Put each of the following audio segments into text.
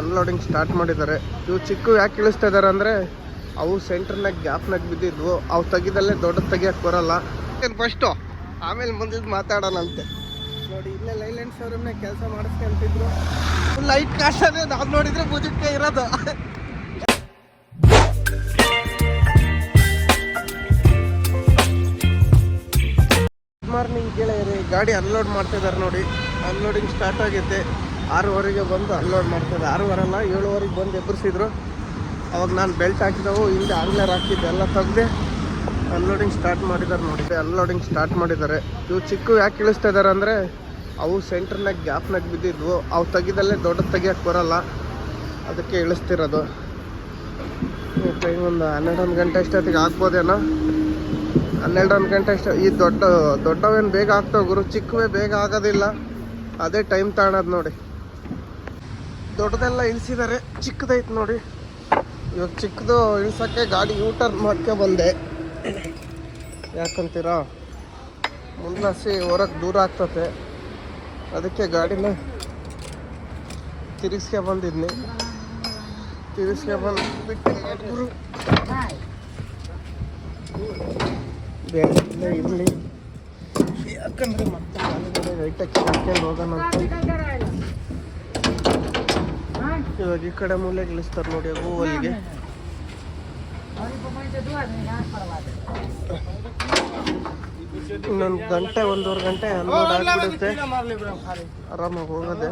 Unloading start ಮಾಡಿದ್ದಾರೆ. ಇವು ಚಿಕ್ಕ ಯಾಕೆ ಇಳಿಸ್ತಾ ಇದಾರೆ ಅಂದರೆ, ಅವು ಸೆಂಟ್ರ್ನಾಗ ಗ್ಯಾಪ್ನಾಗ ಬಿದ್ದಿದ್ವು. ಅವು ತೆಗಿದಲ್ಲೇ ದೊಡ್ಡ ತೆಗಿಯಕ್ಕೆ ಬರಲ್ಲ. ಫಸ್ಟು ಆಮೇಲೆ ಮುಂದಿದ್ದು ಮಾತಾಡೋಣಂತೆ. ನೋಡಿ, ಇಲ್ಲೇ ಲೈಲ್ಯಾಂಡ್ ಶೋರೂಮ್ನಾಗ ಕೆಲಸ ಮಾಡಿಸ್ಕೊಂತಿದ್ರು. ಲೈಟ್ ಕಾಸ್ಟ್ ಅದೇ ನಾವು ನೋಡಿದ್ರೆ ಬುಜಕ್ಕೆ ಇರೋದು. ಮಾರ್ನಿಂಗ್ ಗೆಳೆಯರಿ, ಗಾಡಿ ಅನ್ಲೋಡ್ ಮಾಡ್ತಾ ಇದಾರೆ ನೋಡಿ. ಅನ್ಲೋಡಿಂಗ್ ಸ್ಟಾರ್ಟ್ ಆಗೈತೆ. ಆರೂವರೆಗೆ ಬಂದು ಅನ್ಲೋಡ್ ಮಾಡ್ತಾರೆ ಆರೂವರೆ ಅಲ್ಲ ಏಳುವರೆಗೆ ಬಂದು ಎಬ್ಬರಿಸಿದ್ರು ಅವಾಗ ನಾನು ಬೆಲ್ಟ್ ಹಾಕಿದವು, ಹಿಂದೆ ಆಂಗ್ಲರ್ ಹಾಕಿದ್ದೆ, ಎಲ್ಲ ತೆಗ್ದೆ ಅನ್ಲೋಡಿಂಗ್ ಸ್ಟಾರ್ಟ್ ಮಾಡಿದ್ದಾರೆ ನೋಡಿ. ಅನ್ಲೋಡಿಂಗ್ ಸ್ಟಾರ್ಟ್ ಮಾಡಿದ್ದಾರೆ ಇವು ಚಿಕ್ಕ ಯಾಕೆ ಇಳಿಸ್ತಾ ಇದ್ದಾರೆ ಅಂದರೆ, ಅವು ಸೆಂಟ್ರ್ನಾಗ ಗ್ಯಾಪ್ನಾಗ ಬಿದ್ದಿದ್ವು. ಅವು ತೆಗಿದಲ್ಲೇ ದೊಡ್ಡ ತೆಗಿಯೋಕ್ಕೆ ಬರಲ್ಲ. ಅದಕ್ಕೆ ಇಳಿಸ್ತಿರೋದು. ಟೈಮ್ ಒಂದು ಹನ್ನೆರಡೊಂದು ಗಂಟೆ ಅಷ್ಟೊತ್ತಿಗೆ ಹಾಕ್ಬೋದೇನೋ ಹನ್ನೆರಡೊಂದು ಗಂಟೆ ಅಷ್ಟು, ಈ ದೊಡ್ಡ, ದೊಡ್ಡವೇನು ಬೇಗ ಆಗ್ತಾವೆ ಗುರು? ಚಿಕ್ಕವೇ ಬೇಗ ಆಗೋದಿಲ್ಲ. ಅದೇ ಟೈಮ್ ತಗೊಳೋದು ನೋಡಿ. ದೊಡ್ಡದೆಲ್ಲ ಇಳಿಸಿದ್ದಾರೆ. ಚಿಕ್ಕದೈತೆ ನೋಡಿ. ಇವಾಗ ಚಿಕ್ಕದು ಇಳಿಸೋಕ್ಕೆ ಗಾಡಿ ಯೂ ಟರ್ನ್ ಮಾಡ್ಕೊ ಬಂದೆ. ಯಾಕಂತೀರಾ? ಮುಂದಾಸಿ ಹೊರಗೆ ದೂರ ಆಗ್ತತೆ. ಅದಕ್ಕೆ ಗಾಡಿನ ತಿರುಗಿಸ್ಕೊ ಬಂದಿದ್ನಿ. ತಿರುಗಿಸ್ಕೊ ಬಂದು ಇರಲಿ. ಯಾಕಂದ್ರೆ ಮತ್ತೆ ರೈಟಕ್ಕೆ ಹಾಕ್ಕೊಂಡು ಹೋಗೋಣ ಇವಾಗ ಈ ಕಡೆ ಮೂಲೆ ಇಳಿಸ್ತಾರೆ ನೋಡಿ ಅವು ಅಲ್ಲಿಗೆ ಇನ್ನೊಂದು ಗಂಟೆ ಒಂದೂವರೆ ಗಂಟೆ ಅನ್ಲೋಡ್ ಆಗಿಬಿಡುತ್ತೆ. ಆರಾಮಾಗಿ ಹೋಗೋದೆ.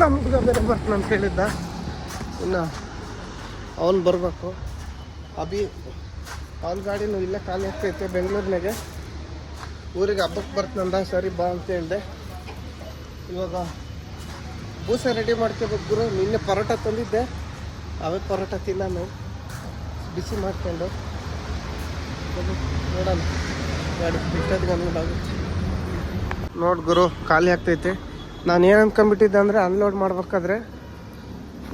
ನಮ್ಗೆ ಬೇರೆ ಬರ್ತಾನೆ ಅಂತ ಹೇಳಿದ್ದ ಇನ್ನು ಅವನು ಬರಬೇಕು. ಅಭಿ ಅವನ ಗಾಡಿನೂ ಇಲ್ಲೇ ಖಾಲಿ ಆಗ್ತೈತೆ ಬೆಂಗಳೂರಿನಾಗೆ ಊರಿಗೆ ಹಬ್ಬಕ್ಕೆ ಬರ್ತಾನಂದ ಸರಿ ಬಾ ಅಂತ ಹೇಳಿದೆ. ಇವಾಗ ಬೂಸ ರೆಡಿ ಮಾಡ್ಕೋಬೇಕು ಗುರು. ನಿನ್ನೆ ಪರೋಟ ತಂದಿದ್ದೆ. ಅವೇ ಪರೋಟ ತಿನ್ನೋಣ ಬಿಸಿ ಮಾಡ್ಕೊಂಡು. ನೋಡೋಣ. ಗಾಡಿ ಬಿಟ್ಟದ್ದು ನೋಡಿ ಗುರು, ಖಾಲಿ ಆಗ್ತೈತೆ. ನಾನು ಏನು ಅನ್ಕೊಂಬಿಟ್ಟಿದ್ದೆ ಅಂದರೆ ಅನ್ಲೋಡ್ ಮಾಡ್ಬೇಕಾದ್ರೆ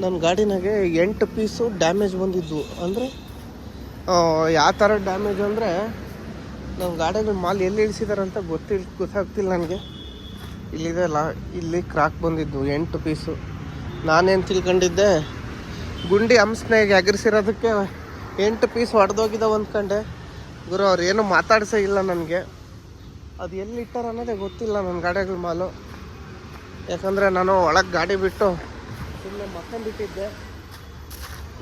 ನನ್ನ ಗಾಡಿನಾಗೆ ಎಂಟು ಪೀಸು ಡ್ಯಾಮೇಜ್ ಬಂದಿದ್ವು. ಅಂದರೆ ಯಾವ ಥರ ಡ್ಯಾಮೇಜ್ ಅಂದರೆ ನಮ್ಮ ಗಾಡಿಯಲ್ಲಿ ಮಾಲ್ ಎಲ್ಲಿ ಇಳಿಸಿದಾರಂತ ಗೊತ್ತಿಲ್ಲ ಗೊತ್ತಾಗ್ತಿಲ್ಲ ನನಗೆ. ಇಲ್ಲಿದೆ ಅಲ್ಲ, ಇಲ್ಲಿ ಕ್ರಾಕ್ ಬಂದಿದ್ದು, ಎಂಟು ಪೀಸು ನಾನೇನು ತಿಳ್ಕೊಂಡಿದ್ದೆ? ಗುಂಡಿ ಹಂಸ್ನಾಗ ಎಗರಿಸಿರೋದಕ್ಕೆ ಎಂಟು ಪೀಸ್ ಹೊಡೆದೋಗಿದ್ದಾವೆ ಅಂದ್ಕೊಂಡೆ ಗುರು, ಅವ್ರು ಏನು ಮಾತಾಡ್ಸೇ ಇಲ್ಲ ನನಗೆ. ಅದು ಎಲ್ಲಿ ಇಟ್ಟಾರ ಅನ್ನೋದೇ ಗೊತ್ತಿಲ್ಲ ನನ್ನ ಗಾಡಿಗಳ ಮಾಲು. ಯಾಕಂದರೆ ನಾನು ಒಳಗೆ ಗಾಡಿ ಬಿಟ್ಟು ಸುಮ್ಮನೆ ಮಕ್ಕಂಬಿಟ್ಟಿದ್ದೆ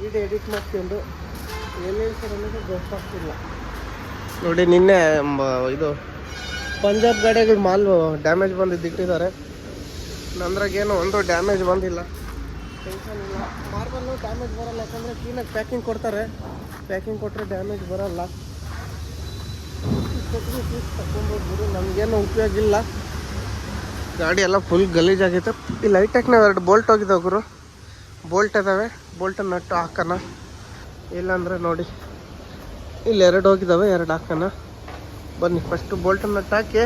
ವಿಡಿಯೋ ಎಡಿಟ್ ಮಾಡ್ಕೊಂಡು ಎಲ್ಲಿ ಇರ್ತಾರೆ ಅನ್ನೋದು ಗೊತ್ತಾಗ್ತಿಲ್ಲ. ನೋಡಿ, ನಿನ್ನೆ ಇದು ಪಂಜಾಬ್ ಗಾಡಿಗಳು ಮಾಲ್ ಡ್ಯಾಮೇಜ್ ಬಂದಿದ್ದು ಇಟ್ಟಿದ್ದಾರೆ. ನಂದ್ರಾಗೇನು ಒಂದು ಡ್ಯಾಮೇಜ್ ಬಂದಿಲ್ಲ. ಟೆನ್ಷನ್ ಇಲ್ಲ. ಮಾರ್ಬಲ್ಲು ಡ್ಯಾಮೇಜ್ ಬರೋಲ್ಲ, ಯಾಕಂದರೆ ಕ್ಲೀನಾಗಿ ಪ್ಯಾಕಿಂಗ್ ಕೊಡ್ತಾರೆ. ಪ್ಯಾಕಿಂಗ್ ಕೊಟ್ಟರೆ ಡ್ಯಾಮೇಜ್ ಬರೋಲ್ಲ. ಪೀಸ್ ನಮಗೇನು ಉಪಯೋಗ ಇಲ್ಲ. ಗಾಡಿ ಎಲ್ಲ ಫುಲ್ ಗಲೀಜಾಗಿತ್ತು ಈ ಲೈಟ್ ನಾವು ಎರಡು ಬೋಲ್ಟ್ ಹೋಗಿದ್ದಾವೆ ಗುರು. ಬೋಲ್ಟ್ ಇದ್ದಾವೆ ಬೋಲ್ಟ್ ನಟ್ಟು ಹಾಕೋಣ. ಇಲ್ಲಾಂದರೆ ನೋಡಿ. ಇಲ್ಲಿ ಎರಡು ಹೋಗಿದ್ದಾವೆ ಎರಡು ಹಾಕೋಣ. ಬನ್ನಿ ಫಸ್ಟು ಬೋಲ್ಟ್ ನಟ್ಟು ಹಾಕಿ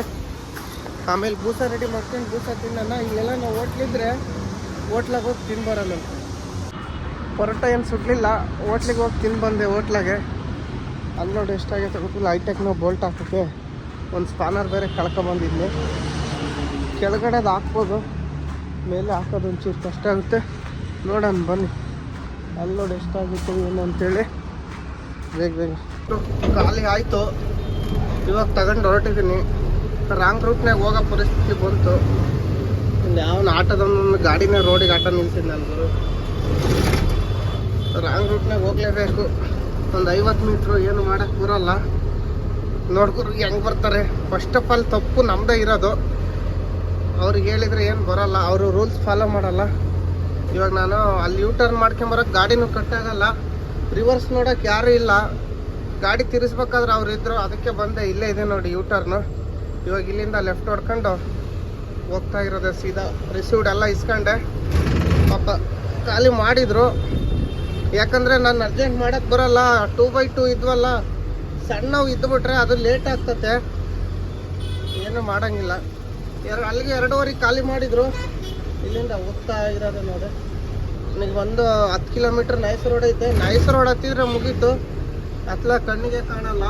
ಆಮೇಲೆ ಬೂಸ ರೆಡಿ ಮಾಡ್ಕೊಂಡು ಬೂಸ ತಿನ್ನೋಣ. ಇಲ್ಲೆಲ್ಲ ನಾವು ಹೋಟ್ಲಿದ್ರೆ ಹೋಟ್ಲಾಗ ಹೋಗಿ ತಿನ್ಬರೋಣ ಪರೋಟ ಏನು ಸುಡಲಿಲ್ಲ ಹೋಟ್ಲಿಗೆ ಹೋಗಿ ತಿಂದು ಬಂದೆ ಹೋಟ್ಲಾಗೆ. ಅಲ್ಲಿ ನೋಡಿ ಎಷ್ಟಾಗೈತೆ ಗೊತ್ತಿಲ್ಲ ಹೈಟೆಕ್ನ ಬೋಲ್ಟ್ ಹಾಕೋಕ್ಕೆ ಒಂದು ಸ್ಪಾನರ್ ಬೇರೆ ಕಳ್ಕೊಬಂದಿದ್ನಿ ಕೆಳಗಡೆ ಅದು ಹಾಕ್ಬೋದು, ಮೇಲೆ ಹಾಕೋದು ಒಂಚೂರು ಕಷ್ಟ ಆಗುತ್ತೆ. ನೋಡೋಣ, ಬನ್ನಿ. ಅಲ್ಲಿ ನೋಡಿ ಎಷ್ಟಾಗುತ್ತೆ ಏನು ಅಂತೇಳಿ ಬೇಗ ಬೇಗ. ಖಾಲಿ ಆಯಿತು. ಇವಾಗ ತಗೊಂಡು ಹೊರಟಿದ್ದೀನಿ. ರಾಂಗ್ ರೂಟ್ನಾಗ ಹೋಗೋ ಪರಿಸ್ಥಿತಿ ಬಂತು. ಯಾವನ ಆಟೋದೊಂದು ಗಾಡಿನೇ ರೋಡಿಗೆ ಆಟೋ ನಾನು ಗುರು. ರಾಂಗ್ ರೂಟ್ನಾಗ ಹೋಗ್ಲೇಬೇಕು. ಒಂದು ಐವತ್ತು ಮೀಟ್ರು ಏನು ಮಾಡೋಕ್ಕೆ ಬರೋಲ್ಲ. ನೋಡ್ಕೊರು ಹೆಂಗೆ ಬರ್ತಾರೆ. ಫಸ್ಟ್ ಆಫ್ ಆಲ್ ತಪ್ಪು ನಮ್ಮದೇ ಇರೋದು. ಅವ್ರಿಗೆ ಹೇಳಿದರೆ ಏನು ಬರೋಲ್ಲ. ಅವರು ರೂಲ್ಸ್ ಫಾಲೋ ಮಾಡಲ್ಲ. ಇವಾಗ ನಾನು ಅಲ್ಲಿ ಯೂ ಟರ್ನ್ ಮಾಡ್ಕೊಂಬರೋಕೆ ಗಾಡಿನೂ ಕಟ್ಟಾಗಲ್ಲ ರಿವರ್ಸ್ ನೋಡೋಕೆ ಯಾರೂ ಇಲ್ಲ. ಗಾಡಿ ತಿರ್ಸ್ಬೇಕಾದ್ರೆ ಅವ್ರು ಇದ್ರು, ಅದಕ್ಕೆ ಬಂದೆ. ಇಲ್ಲೇ ಇದೆ ನೋಡಿ ಯೂ ಟರ್ನು ಇವಾಗ ಇಲ್ಲಿಂದ ಲೆಫ್ಟ್ ಹೊಡ್ಕೊಂಡು ಹೋಗ್ತಾ ಇರೋದೆ ಸೀದಾ. ರಿಸೀವ್ಡ್ ಎಲ್ಲ ಇಸ್ಕೊಂಡೆ. ಪಾಪ ಖಾಲಿ ಮಾಡಿದ್ರು. ಯಾಕಂದರೆ ನಾನು ಅರ್ಜೆಂಟ್ ಮಾಡೋಕ್ಕೆ ಬರೋಲ್ಲ. ಟೂ ಬೈ ಟೂ ಇದ್ವಲ್ಲ, ಸಣ್ಣವು ಇದ್ದುಬಿಟ್ರೆ ಅದು ಲೇಟ್ ಆಗ್ತತೆ. ಏನು ಮಾಡೋಂಗಿಲ್ಲ. ಎರಡು ಅಲ್ಲಿಗೆ ಎರಡೂವರೆಗೆ ಖಾಲಿ ಮಾಡಿದ್ರು. ಇಲ್ಲಿಂದ ಹೋಗ್ತಾ ಇರೋದು ನೋಡಿ. ನನಗೆ ಒಂದು ಹತ್ತು ಕಿಲೋಮೀಟ್ರ್ ನೈಸ್ ರೋಡ್ ಐತೆ. ನೈಸ್ ರೋಡ್ ಹತ್ತಿದ್ರೆ ಮುಗೀತು. ಹತ್ಲ ಕಣ್ಣಿಗೆ ಕಾಣಲ್ಲ.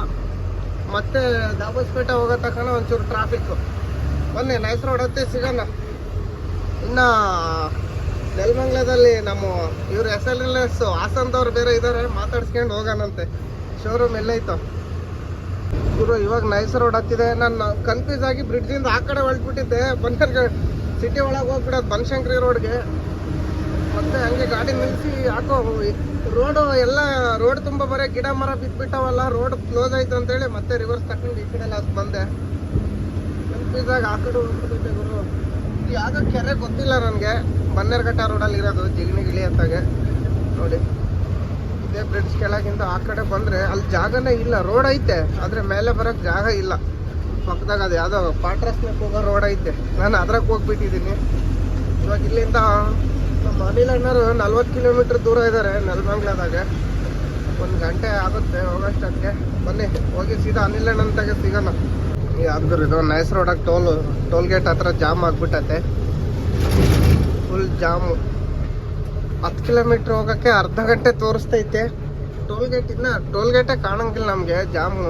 ಮತ್ತೆ ದಾಬಸ್ಪೇಟೆ ಹೋಗೋ ತಕ್ಷಣ ಒಂಚೂರು ಟ್ರಾಫಿಕ್ಕು ಬನ್ನಿ ನೈಸ್ ರೋಡ್ ಹತ್ತಿ ಸಿಗೋಣ. ಇನ್ನು ನೆಲಮಂಗ್ಲದಲ್ಲಿ ನಮ್ಮ ಇವ್ರ ಎಸ್ ಎಲ್ ಎಲ್ ಎಸ್ ಹಾಸನದವ್ರು ಬೇರೆ ಇದ್ದಾರೆ ಮಾತಾಡ್ಸ್ಕೊಂಡು ಹೋಗೋಣಂತೆ. ಶೋರೂಮ್ ಎಲ್ಲೈತೋ. ಇವರು ಇವಾಗ ನೈಸ್ ರೋಡ್ ಹತ್ತಿದೆ. ನಾನು ಕನ್ಫ್ಯೂಸ್ ಆಗಿ ಬ್ರಿಡ್ಜಿಂದ ಆ ಕಡೆ ಹೊಳ್ಬಿಟ್ಟಿದ್ದೆ ಬನ್ಶಂಕರ್ ಸಿಟಿ ಒಳಗೆ ಹೋಗ್ಬಿಡೋದು ಬನಶಂಕರಿ ರೋಡ್ಗೆ ಮತ್ತೆ ಹಂಗೆ ಗಾಡಿ ನಿಲ್ಸಿ ಯಾಕೋ ರೋಡು ಎಲ್ಲ ರೋಡ್ ತುಂಬ ಬರೀ ಗಿಡ ಮರ ಬಿದ್ಬಿಟ್ಟವಲ್ಲ ರೋಡ್ ಕ್ಲೋಸ್ ಆಯ್ತು ಅಂತೇಳಿ ಮತ್ತೆ ರಿವರ್ಸ್ ತಕೊಂಡು ಈ ಕಡೆ ಎಲ್ಲ ಬಂದೆ. ಕನ್ಫ್ಯೂಸ್ ಆಗಿ ಆ ಕಡೆ ಹೋಗ್ಬಿಟ್ಟಿದ್ದೆ ಗುರು. ಯಾವ್ದೋ ಕೆರೆ ಗೊತ್ತಿಲ್ಲ ನನಗೆ. ಬನ್ನೇರ್ಘಟ್ಟ ರೋಡಲ್ಲಿ ಇರೋದು ಜಿಗಣಿಗಿಳಿ ಅಂತಾಗೆ ನೋಡಿ, ಇದೇ ಬ್ರಿಡ್ಜ್ ಕೆಳಗಿಂದ ಆ ಕಡೆ ಬಂದ್ರೆ ಅಲ್ಲಿ ಜಾಗನೇ ಇಲ್ಲ ರೋಡ್ ಐತೆ, ಆದರೆ ಮೇಲೆ ಬರಕ್ ಜಾಗ ಇಲ್ಲ. ಪಕ್ಕದಾಗ ಅದು ಯಾವ್ದೋ ಪಾಟ್ರಸ್ನಾಗ ಹೋಗೋ ರೋಡ್ ಐತೆ. ನಾನು ಅದ್ರಾಗ ಹೋಗ್ಬಿಟ್ಟಿದ್ದೀನಿ. ಇವಾಗ ಇಲ್ಲಿಂದ ಅಣ್ಣರು ನಲ್ವತ್ತು ಕಿಲೋಮೀಟರ್ ದೂರ ಇದ್ದಾರೆ ನೆಲಮಂಗ್ಲದಾಗ. ಒಂದು ಗಂಟೆ ಆಗುತ್ತೆ ಹೋಗೋಷ್ಟಕ್ಕೆ ಬನ್ನಿ, ಹೋಗಿ ಸೀದಾ ಅನಿಲ್ ಅಣ್ಣಂತಾಗೆ ಸಿಗೋಣ ಯಾವ್ದು ಇದು ನೈಸ್ ರೋಡಾಗ ಟೋಲ್ ಟೋಲ್ ಗೇಟ್ ಹತ್ರ ಜಾಮ್ ಆಗ್ಬಿಟ್ಟೈತೆ. ಫುಲ್ ಜಾಮು ಹತ್ತು ಕಿಲೋಮೀಟ್ರ್ ಹೋಗೋಕ್ಕೆ ಅರ್ಧ ಗಂಟೆ ತೋರಿಸ್ತೈತೆ. ಟೋಲ್ ಗೇಟ್ ಇನ್ನ ಟೋಲ್ ಗೇಟೇ ಕಾಣಂಗಿಲ್ಲ ನಮಗೆ ಜಾಮು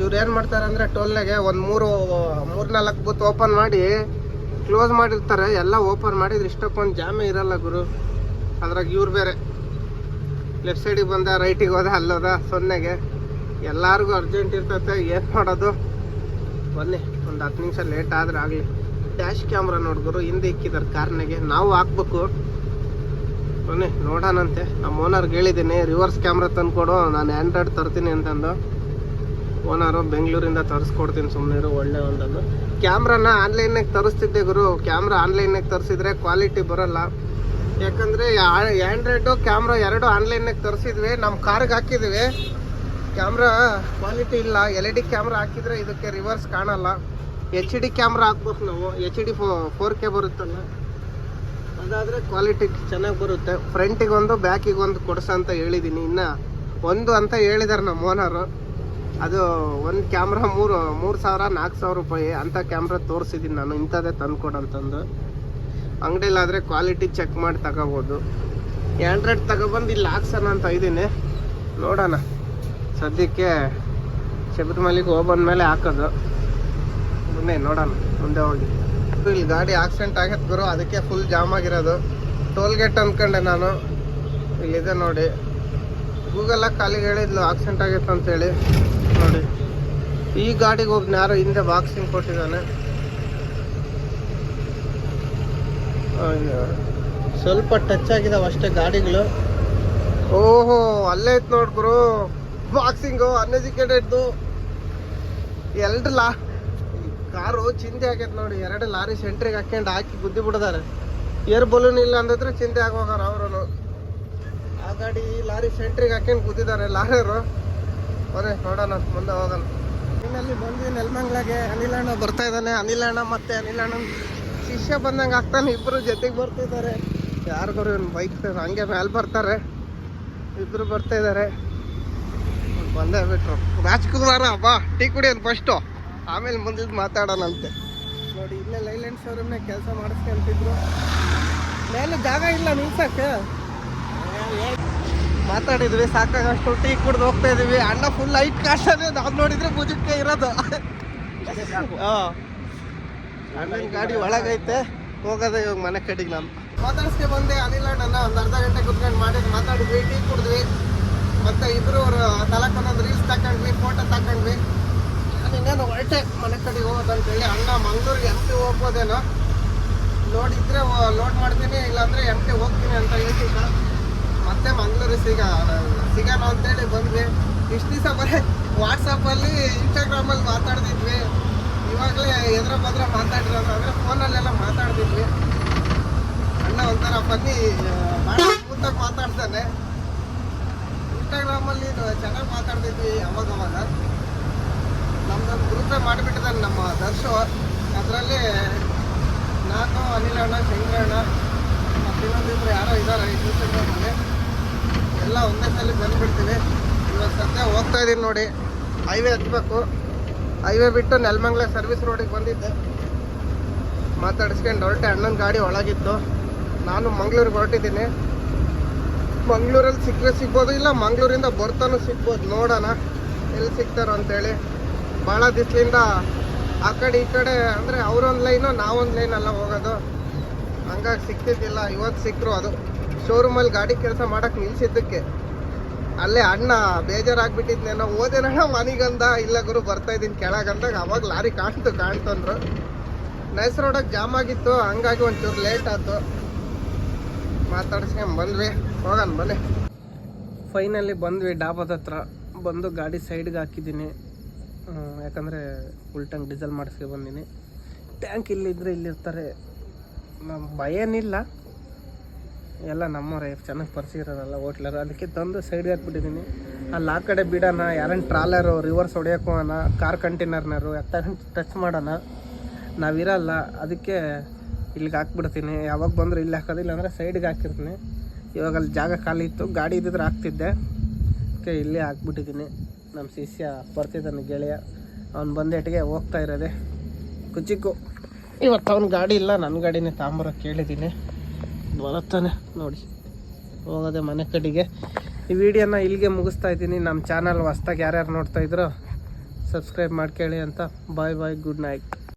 ಇವ್ರು ಏನು ಮಾಡ್ತಾರೆ ಅಂದರೆ ಟೋಲ್ನಾಗೆ ಒಂದು ಮೂರು ಮೂರು ನಾಲ್ಕು ಬೂತ್ ಓಪನ್ ಮಾಡಿ ಕ್ಲೋಸ್ ಮಾಡಿರ್ತಾರೆ, ಎಲ್ಲ ಓಪನ್ ಮಾಡಿದ್ರೆ ಇಷ್ಟಕ್ಕೊಂದು ಜಾಮೆ ಇರಲ್ಲ ಗುರು. ಅದ್ರಾಗ ಇವ್ರು ಬೇರೆ. ಲೆಫ್ಟ್ ಸೈಡಿಗೆ ಬಂದ ರೈಟಿಗೆ ಹೋದ, ಅಲ್ಲೋದ, ಸೊನ್ನೆಗೆ. ಎಲ್ಲರಿಗೂ ಅರ್ಜೆಂಟ್ ಇರ್ತೈತೆ, ಏನು ಮಾಡೋದು? ಬನ್ನಿ, ಒಂದು ಹತ್ತು ನಿಮಿಷ ಲೇಟ್ ಆದ್ರೆ ಆಗಲಿ. ಡ್ಯಾಶ್ ಕ್ಯಾಮ್ರಾ ನೋಡ್ಗುರು ಹಿಂದೆ ಇಕ್ಕಿದ್ದಾರೆ ಕಾರ್ನಾಗೆ. ನಾವು ಹಾಕ್ಬೇಕು. ಬನ್ನಿ, ನೋಡೋಣಂತೆ. ನಮ್ಮ ಓನರ್ಗೆ ಹೇಳಿದ್ದೀನಿ ರಿವರ್ಸ್ ಕ್ಯಾಮ್ರಾ ತಂದುಕೊಡು, ನಾನು ಆ್ಯಂಡ್ರಾಯ್ಡ್ ತರ್ತೀನಿ ಅಂತಂದು. ಓನರು ಬೆಂಗಳೂರಿಂದ ತರಿಸ್ಕೊಡ್ತೀನಿ ಸುಮ್ಮನೆ ಒಳ್ಳೆ ಒಂದನ್ನು ಕ್ಯಾಮ್ರಾನ ಆನ್ಲೈನಾಗ ತರಿಸ್ತಿದ್ದೆ ಗುರು. ಕ್ಯಾಮ್ರಾ ಆನ್ಲೈನಾಗ ತರಿಸಿದ್ರೆ ಕ್ವಾಲಿಟಿ ಬರೋಲ್ಲ. ಯಾಕಂದರೆ ಆ್ಯಂಡ್ರಾಯ್ಡು ಕ್ಯಾಮ್ರಾ ಎರಡು ಆನ್ಲೈನಾಗ ತರಿಸಿದ್ವಿ ನಮ್ಮ ಕಾರ್ಗೆ ಹಾಕಿದ್ವಿ. ಕ್ಯಾಮ್ರಾ ಕ್ವಾಲಿಟಿ ಇಲ್ಲ. ಎಲ್ ಇ ಡಿ ಕ್ಯಾಮ್ರಾ ಹಾಕಿದರೆ ಇದಕ್ಕೆ ರಿವರ್ಸ್ ಕಾಣಲ್ಲ. ಎಚ್ ಡಿ ಕ್ಯಾಮ್ರಾ ಹಾಕ್ಬೇಕು ನಾವು. H D four, four K ಬರುತ್ತಲ್ಲ. ಅದಾದರೆ ಕ್ವಾಲಿಟಿ ಚೆನ್ನಾಗಿ ಬರುತ್ತೆ. ಫ್ರಂಟಿಗೆ ಒಂದು ಬ್ಯಾಕಿಗೆ ಒಂದು ಕೊಡ್ಸ ಅಂತ ಹೇಳಿದ್ದೀನಿ ಇನ್ನು. ಒಂದು ಅಂತ ಹೇಳಿದ್ದಾರೆ ನಮ್ಮ ಓನರು. ಅದು ಒಂದು ಕ್ಯಾಮ್ರಾ ಮೂರು ಮೂರು ಸಾವಿರ, ನಾಲ್ಕು ಸಾವಿರ ರೂಪಾಯಿ ಅಂಥ ಕ್ಯಾಮ್ರಾ ತೋರಿಸಿದ್ದೀನಿ ನಾನು, ಇಂಥದ್ದೇ ತಂದ್ಕೊಡಂತಂದು. ಅಂಗಡಿಲಾದರೆ ಕ್ವಾಲಿಟಿ ಚೆಕ್ ಮಾಡಿ ತಗೋಬೋದು. ಆ್ಯಂಡ್ರಾಯ್ಡ್ ತಗೊಬಂದು ಇಲ್ಲಿ ಹಾಕ್ಸೋಣ ಅಂತ ಇದ್ದೀನಿ ನೋಡೋಣ. ಸದ್ಯಕ್ಕೆ ಶಬರಿಮಲೆಗೆ ಹೋಗ್ಬಂದ ಮೇಲೆ ಹಾಕೋದು. ಮುಂದೆ ನೋಡೋಣ, ಮುಂದೆ ಹೋಗಿ. ಇಲ್ಲಿ ಗಾಡಿ ಆಕ್ಸಿಡೆಂಟ್ ಆಗತ್ತೆ ಗುರು, ಅದಕ್ಕೆ ಫುಲ್ ಜಾಮ್ ಆಗಿರೋದು. ಟೋಲ್ ಗೇಟ್ ಅಂದ್ಕೊಂಡೆ ನಾನು. ಇಲ್ಲಿದೆ ನೋಡಿ. ಗೂಗಲ್ಲ ಕಾಲಿಗೆ ಹೇಳಿದ್ಲು ಆಕ್ಸಿಡೆಂಟ್ ಆಗೈತೆ ಅಂತೇಳಿ. ನೋಡಿ. ಈ ಗಾಡಿಗೆ ಹೋಗಿ ಯಾರೋ ಹಿಂದೆ ಬಾಕ್ಸಿಂಗ್ ಕೊಟ್ಟಿದ್ದಾನೆ. ಸ್ವಲ್ಪ ಟಚ್ ಆಗಿದಾವೆ ಅಷ್ಟೇ ಗಾಡಿಗಳು. ಓಹೋ, ಅಲ್ಲೇ ಇತ್ತು ನೋಡ್ಬ್ರು ಬಾಕ್ಸಿಂಗು ಅನ್ಎಜುಕೇಟೆಡ್ದು ಎರಡು ಲಾ, ಕಾರು ಚಿಂತೆ ಆಗೈತೆ ನೋಡಿ. ಎರಡು ಲಾರಿ ಸೆಂಟ್ರಿಗೆ ಹಾಕ್ಯಂಡು ಹಾಕಿ ಬುದ್ಧಿ ಬಿಡದಾರೆ. ಏರ್ ಬಲೂನ್ ಇಲ್ಲ ಅಂದಿದ್ರೆ ಚಿಂತೆ ಆಗೋಗಾರ. ಗಾಡಿ ಲಾರಿ ಸೆಂಟ್ರಿಗೆ ಹಾಕೊಂಡು ಕೂತಿದ್ದಾರೆ ಲಾರಿಯವರು ಅವರೇ ನೋಡೋಣ, ಮುಂದೆ ಹೋಗೋಣ. ಇನ್ನಲ್ಲಿ ಬಂದ್ವಿ ನೆಲಮಂಗ್ಲಾಗೆ ಅನಿಲಣ್ಣ ಬರ್ತಾ ಇದ್ದಾನೆ. ಅನಿಲಣ್ಣ ಮತ್ತೆ ಅಣ್ಣ ಶಿಷ್ಯ ಬಂದಂಗೆ ಆಗ್ತಾನೆ. ಇಬ್ಬರು ಜೊತೆಗೆ ಬರ್ತಿದ್ದಾರೆ ಯಾರಿಗಾರು ಇವ್ನು ಬೈಕ್ ಹಂಗೆ ಮೇಲೆ ಬರ್ತಾರೆ. ಇಬ್ಬರು ಬರ್ತಾ ಇದ್ದಾರೆ. ಬಂದೇ ಬಿಟ್ರು. ರಾಜ್ಕುಮಾರ ಬಾ, ಟೀ ಕುಡಿಯೋದು ಫಸ್ಟು ಆಮೇಲೆ ಮುಂದಿದ್ದು ಮಾತಾಡೋಣಂತೆ. ನೋಡಿ, ಇಲ್ಲೇ ಲೈಲೆಂಡ್ ಶೋರೂಮ್ನಾಗ ಕೆಲಸ ಮಾಡಿಸ್ಕೊಂತಿದ್ರು. ಮೇಲೆ ಜಾಗ ಇಲ್ಲ ನಿಲ್ಸಕ್ಕೆ. ಮಾತಾಡಿದ್ವಿ, ಸಾಕಾಗಷ್ಟು ಟೀ ಕುಡ್ದು ಹೋಗ್ತಾ ಇದೀವಿ. ಅಣ್ಣ ಫುಲ್ ಲೈಟ್ ಕಾಡ್ತಾನೆ ನಾವು ನೋಡಿದ್ರೆ ಮುಜುಕ್ಕೆ ಇರೋದು. ಅಣ್ಣನ ಗಾಡಿ ಒಳಗೈತೆ, ಹೋಗೋದೇ ಇವಾಗ ಮನೆ ಕಡೆಗೆ ನಾನು. ಮಾತಾಡ್ಸ್ಕೆ ಬಂದೆ, ಅನಿಲ್ ಅಣ್ಣ ಒಂದು ಅರ್ಧ ಗಂಟೆ ಕುತ್ಕೊಂಡು ಮಾಡಿದ್, ಮಾತಾಡಿದ್ವಿ, ಟೀ ಕುಡಿದ್ವಿ. ಮತ್ತೆ ಇಬ್ರು ತಲಕೊಂದೊಂದು ರೀಲ್ಸ್ ತಕೊಂಡ್ವಿ ಫೋಟೋ ತಕೊಂಡ್ವಿ. ನಾನು ಇನ್ನೇನು ಹೊರಟೆ ಮನೆ ಕಡೆಗೆ ಹೋಗೋದಂತೇಳಿ. ಅಣ್ಣ ಮಂಗ್ಳೂರಿಗೆ ಎಂ ಪಿ ಹೋಗ್ಬೋದೇನೋ. ನೋಡಿದ್ರೆ ಲೋಡ್ ಮಾಡ್ತೀನಿ, ಇಲ್ಲಾಂದ್ರೆ ಎಂ ಪಿ ಹೋಗ್ತೀನಿ ಅಂತ ಹೇಳ್ತಿದ್ದ. ಮತ್ತೆ ಮಂಗ್ಳೂರಿಗೆ ಸಿಗ ಸಿಗೋಣ ಅಂತೇಳಿ ಬಂದ್ವಿ. ಇಷ್ಟು ದಿವಸ ಬರೀ ವಾಟ್ಸಪ್ಪಲ್ಲಿ ಇನ್ಸ್ಟಾಗ್ರಾಮಲ್ಲಿ ಮಾತಾಡ್ತಿದ್ವಿ. ಇವಾಗಲೇ ಎದುರ ಬದ್ರ ಮಾತಾಡಿರೋದು ಅಂದರೆ ಫೋನಲ್ಲೆಲ್ಲ ಮಾತಾಡ್ತಿದ್ವಿ. ಅಣ್ಣ ಒಂಥರ ಬನ್ನಿ ಸ್ಮೂತಾಗಿ ಮಾತಾಡ್ತಾನೆ. ಇನ್ಸ್ಟಾಗ್ರಾಮಲ್ಲಿ ಚೆನ್ನಾಗಿ ಮಾತಾಡ್ತಿದ್ವಿ ಅವಾಗ ಅವಾಗ ನಮ್ದೊಂದು ಗ್ರೂಪೇ ಮಾಡಿಬಿಟ್ಟಿದ್ದಾನೆ ನಮ್ಮ ದರ್ಶು. ಅದರಲ್ಲಿ ನಾನು, ಅನಿಲ ಅಣ್ಣ, ಶಂಕರಣ್ಣ ಇನ್ನೊಂದಿಬ್ರು ಯಾರೋ ಇದ್ದಾರೆ ಇನ್ಸ್ಟಾಗ್ರಾಮಲ್ಲಿ ಎಲ್ಲ ಒಂದೇ ಸಲ ಬಂದ್ಬಿಡ್ತೀವಿ ಇವಾಗ ಸದ್ಯ ಹೋಗ್ತಾ ಇದ್ದೀನಿ ನೋಡಿ. ಹೈವೇ ಹತ್ಬೇಕು. ಹೈವೇ ಬಿಟ್ಟು ನೆಲಮಂಗ್ಲ ಸರ್ವಿಸ್ ರೋಡಿಗೆ ಬಂದಿದ್ದೆ. ಮಾತಾಡಿಸ್ಕೊಂಡು ಹೊರಟೆ ಅಣ್ಣನ ಗಾಡಿ ಒಳಗಿತ್ತು. ನಾನು ಮಂಗ್ಳೂರಿಗೆ ಹೊರಟಿದ್ದೀನಿ. ಮಂಗ್ಳೂರಲ್ಲಿ ಸಿಕ್ಕರೆ ಸಿಗ್ಬೋದು, ಇಲ್ಲ ಮಂಗ್ಳೂರಿಂದ ಬರ್ತಾನೂ ಸಿಗ್ಬೋದು. ನೋಡೋಣ ಎಲ್ಲಿ ಸಿಗ್ತಾರೋ ಅಂತೇಳಿ. ಭಾಳ ದಿಸ್ಲಿಂದ ಆ ಕಡೆ ಈ ಕಡೆ ಅಂದರೆ ಅವರೊಂದು ಲೈನು ನಾವೊಂದು ಲೈನ್ ಅಲ್ಲ ಹೋಗೋದು. ಹಂಗಾಗಿ ಸಿಕ್ತಿದ್ದಿಲ್ಲ ಇವತ್ತು ಸಿಕ್ಕರು ಅದು. ಶೋರೂಮಲ್ಲಿ ಗಾಡಿ ಕೆಲಸ ಮಾಡಕ್ಕೆ ನಿಲ್ಸಿದ್ದಕ್ಕೆ. ಅಲ್ಲೇ ಅಣ್ಣ ಬೇಜಾರಾಗ್ಬಿಟ್ಟಿದ್ನೇನೋ ಓದೇನಣ್ಣ ಮನಿಗಂದ, ಇಲ್ಲ ಗುರು ಬರ್ತಾ ಇದ್ದೀನಿ ಕೆಳಗಂದಾಗ, ಅವಾಗ ಲಾರಿ ಕಾಣ್ತು, ಕಾಣ್ತಂದ್ರು. ನೈಸ್ ರೋಡಕ್ಕೆ ಜಾಮ್ ಆಗಿತ್ತು, ಹಂಗಾಗಿ ಒಂಚೂರು ಲೇಟ್ ಆಯ್ತು. ಮಾತಾಡ್ಸ್ಕೊಂಡ್ ಬಂದ್ವಿ. ಹೋಗೋಣ, ಬನ್ನಿ. ಫೈನಲಿ ಬಂದ್ವಿ, ಡಾಬಾದ ಹತ್ರ. ಬಂದು ಗಾಡಿ ಸೈಡ್ಗೆ ಹಾಕಿದ್ದೀನಿ. ಯಾಕಂದರೆ ಫುಲ್ ಡೀಸೆಲ್ ಮಾಡಿಸ್ಕೊಂಡು ಬಂದೀನಿ. ಟ್ಯಾಂಕ್ ಇಲ್ಲಿದ್ದರೆ ಇಲ್ಲಿರ್ತಾರೆ. ನಮ್ಮ ಭಯ ಏನಿಲ್ಲ ಎಲ್ಲ ನಮ್ಮವ್ರೆ ಚೆನ್ನಾಗಿ ಪರ್ಸಿರೋದಲ್ಲ ಇರೋರಲ್ಲ ಹೋಟ್ಲರು ಅದಕ್ಕೆ ತಂದು ಸೈಡ್ಗೆ ಹಾಕ್ಬಿಟ್ಟಿದ್ದೀನಿ ಅಲ್ಲಿ ಆ ಕಡೆ ಬಿಡೋಣ ಯಾರನ್ನ ಟ್ರಾಲರು ರಿವರ್ಸ್ ಅಣ್ಣ ಕಾರ್ ಕಂಟೈನರ್ನರು ಎತ್ತ ಟಚ್ ಮಾಡೋಣ. ನಾವಿರಲ್ಲ ಅದಕ್ಕೆ ಇಲ್ಲಿಗೆ ಹಾಕ್ಬಿಡ್ತೀನಿ. ಯಾವಾಗ ಬಂದರೂ ಇಲ್ಲಿ ಹಾಕೋದಿಲ್ಲ ಅಂದರೆ ಸೈಡ್ಗೆ ಹಾಕಿರ್ತೀನಿ. ಇವಾಗ ಅಲ್ಲಿ ಜಾಗ ಖಾಲಿ ಇತ್ತು, ಗಾಡಿ ಇದ್ದಿದ್ರೆ ಹಾಕ್ತಿದ್ದೆ. ಅದಕ್ಕೆ ಇಲ್ಲೇ ಹಾಕ್ಬಿಟ್ಟಿದ್ದೀನಿ ನಮ್ಮ ಶಿಷ್ಯ ಬರ್ತಿದ್ದಾನೆ ಗೆಳೆಯ. ಅವ್ನು ಬಂದೇಟಿಗೆ ಹೋಗ್ತಾ ಇರೋದೆ. ಕುಚಿಕ್ಕು ಇವತ್ತು ಅವ್ನ ಗಾಡಿ ಇಲ್ಲ ನನ್ನ ಗಾಡಿನೇ ತಾಂಬರೋ ಕೇಳಿದ್ದೀನಿ ಬರುತ್ತಾನೆ. ನೋಡಿ, ಹೋಗೋದೆ ಮನೆ ಕಡೆಗೆ. ಈ ವಿಡಿಯೋನ ಇಲ್ಲಿಗೆ ಮುಗಿಸ್ತಾ ಇದ್ದೀನಿ. ನಮ್ಮ ಚಾನಲ್ ಹೊಸ್ದಾಗಿ ಯಾರ್ಯಾರು ನೋಡ್ತಾ ಇದ್ರು ಸಬ್ಸ್ಕ್ರೈಬ್ ಮಾಡ್ಕೊಳ್ಳಿ ಅಂತ. ಬಾಯ್ ಬಾಯ್ ಗುಡ್ ನೈಟ್